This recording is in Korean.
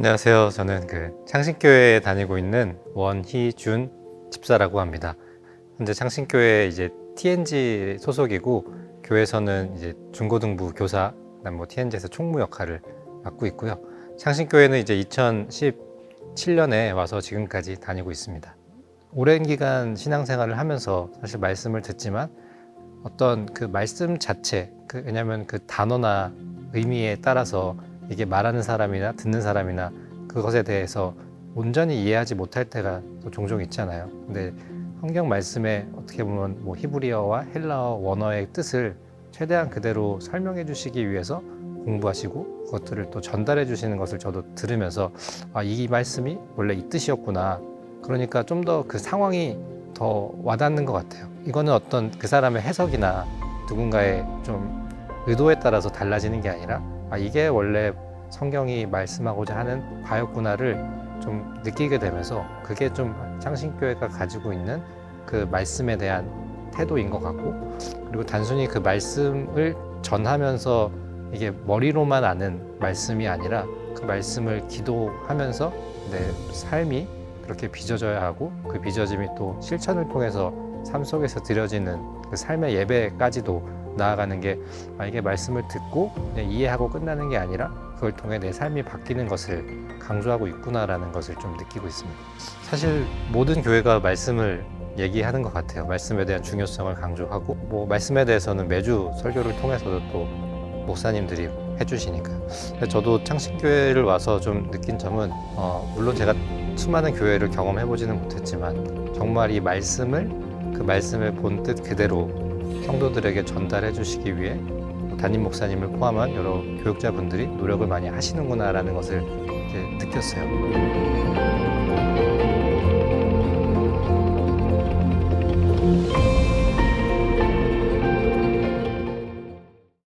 안녕하세요. 저는 그 창신교회에 다니고 있는 원희준 집사라고 합니다. 현재 창신교회 이제 TNG 소속이고 교회에서는 이제 중고등부 교사, 뭐 TNG에서 총무 역할을 맡고 있고요. 창신교회는 이제 2017년에 와서 지금까지 다니고 있습니다. 오랜 기간 신앙생활을 하면서 사실 말씀을 듣지만 어떤 그 말씀 자체, 그 왜냐하면 그 단어나 의미에 따라서 이게 말하는 사람이나 듣는 사람이나 그것에 대해서 온전히 이해하지 못할 때가 또 종종 있잖아요. 근데 성경 말씀에 어떻게 보면 뭐 히브리어와 헬라어 원어의 뜻을 최대한 그대로 설명해 주시기 위해서 공부하시고 그것들을 또 전달해 주시는 것을 저도 들으면서 아, 이 말씀이 원래 이 뜻이었구나. 그러니까 좀 더 그 상황이 더 와닿는 것 같아요. 이거는 어떤 그 사람의 해석이나 누군가의 좀 의도에 따라서 달라지는 게 아니라 아, 이게 원래 성경이 말씀하고자 하는 바였구나를 좀 느끼게 되면서 그게 좀 창신교회가 가지고 있는 그 말씀에 대한 태도인 것 같고 그리고 단순히 그 말씀을 전하면서 이게 머리로만 아는 말씀이 아니라 그 말씀을 기도하면서 내 삶이 그렇게 빚어져야 하고 그 빚어짐이 또 실천을 통해서 삶 속에서 드려지는 그 삶의 예배까지도 나아가는 게 아, 이게 말씀을 듣고 이해하고 끝나는 게 아니라 그걸 통해 내 삶이 바뀌는 것을 강조하고 있구나라는 것을 좀 느끼고 있습니다. 사실 모든 교회가 말씀을 얘기하는 것 같아요. 말씀에 대한 중요성을 강조하고 뭐 말씀에 대해서는 매주 설교를 통해서도 또 목사님들이 해주시니까요. 근데 저도 창신교회를 와서 좀 느낀 점은 어, 물론 제가 수많은 교회를 경험해보지는 못했지만 정말 이 말씀을 그 말씀의 본뜻 그대로 성도들에게 전달해 주시기 위해 담임 목사님을 포함한 여러 교육자분들이 노력을 많이 하시는구나라는 것을 느꼈어요.